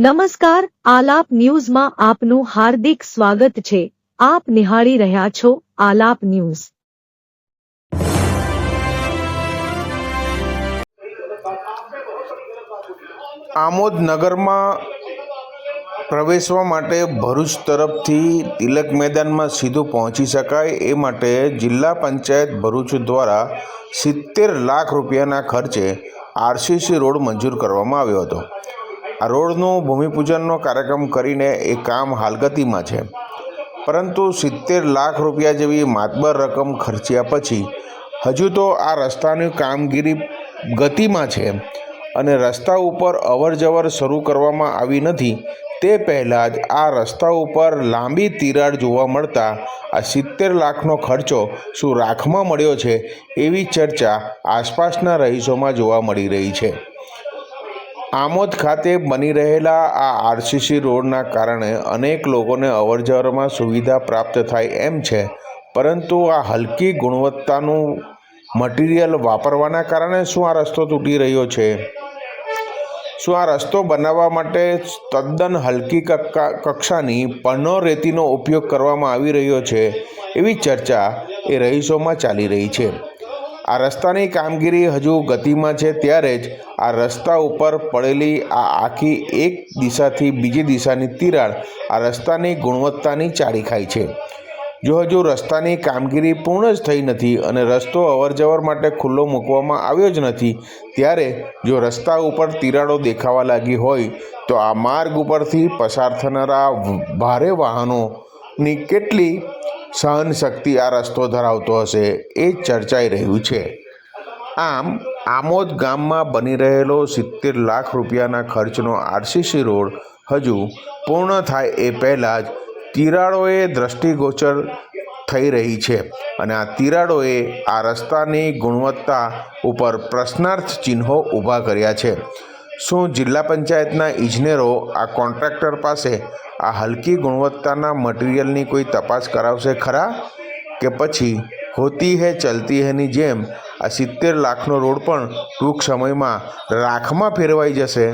નમસ્કાર, આલાપ ન્યૂઝમાં આપનું હાર્દિક સ્વાગત છે. આપ નિહાળી રહ્યા છો આલાપ ન્યૂઝ. આમોદ નગરમાં પ્રવેશવા માટે ભરૂચ તરફથી તિલક મેદાનમાં સીધું પહોંચી શકાય એ માટે જિલ્લા પંચાયત ભરૂચ દ્વારા સિત્તેર લાખ રૂપિયાના ખર્ચે આરસીસી રોડ મંજૂર કરવામાં આવ્યો હતો. આ રોડનું ભૂમિપૂજનનો કાર્યક્રમ કરીને એ કામ હાલગતિમાં છે. પરંતુ સિત્તેર લાખ રૂપિયા જેવી માતબર રકમ ખર્ચ્યા પછી હજુ તો આ રસ્તાની કામગીરી ગતિમાં છે અને રસ્તા ઉપર અવર જવર શરૂ કરવામાં આવી નથી, તે પહેલાં જ આ રસ્તા ઉપર લાંબી તિરાડ જોવા મળતા આ સિત્તેર લાખનો ખર્ચો શું રાખમાં મળ્યો છે એવી ચર્ચા આસપાસના રહીશોમાં જોવા મળી રહી છે. આમોદ ખાતે બની રહેલા આ આરસીસી રોડના કારણે અનેક લોકોને અવરજવરમાં સુવિધા પ્રાપ્ત થાય એમ છે. પરંતુ આ હલકી ગુણવત્તાનું મટીરિયલ વાપરવાના કારણે શું આ રસ્તો તૂટી રહ્યો છે? શું આ રસ્તો બનાવવા માટે તદ્દન હલકી કક્કા, કક્ષાની પનો રેતીનો ઉપયોગ કરવામાં આવી રહ્યો છે? એવી ચર્ચા એ રહીશોમાં ચાલી રહી છે. આ રસ્તાની કામગીરી હજુ ગતિમાં છે ત્યારે જ આ રસ્તા ઉપર પડેલી આ આખી એક દિશાથી બીજી દિશાની તિરાડ આ રસ્તાની ગુણવત્તાની ચાળી ખાય છે. જો હજુ રસ્તાની કામગીરી પૂર્ણ જ થઈ નથી અને રસ્તો અવરજવર માટે ખુલ્લો મૂકવામાં આવ્યો જ નથી, ત્યારે જો રસ્તા ઉપર તિરાડો દેખાવા લાગી હોય, તો આ માર્ગ ઉપરથી પસાર થનારા ભારે વાહનોની કેટલી સહન શક્તિ આ રસ્તો ધરાવતો હશે એ ચર્ચાઈ રહ્યું છે. આમ, આમોદ ગામમાં બની રહેલો સિત્તેર લાખ રૂપિયાના ખર્ચનો આરસીસી રોડ હજુ પૂર્ણ થાય એ પહેલાં જ તિરાડોએ દ્રષ્ટિગોચર થઈ રહી છે અને આ તિરાડોએ આ રસ્તાની ગુણવત્તા ઉપર પ્રશ્નાર્થ ચિહ્નો ઊભા કર્યા છે. શું જિલ્લા પંચાયતના ઇજનેરો આ કોન્ટ્રાક્ટર પાસે આ હલકી ગુણવત્તાના મટીરિયલની કોઈ તપાસ કરાવશે ખરા? કે પછી હોતી હે, ચલતી હેની જેમ આ સિત્તેર લાખનો રોડ પણ ટૂંક સમયમાં રાખમાં ફેરવાઈ જશે?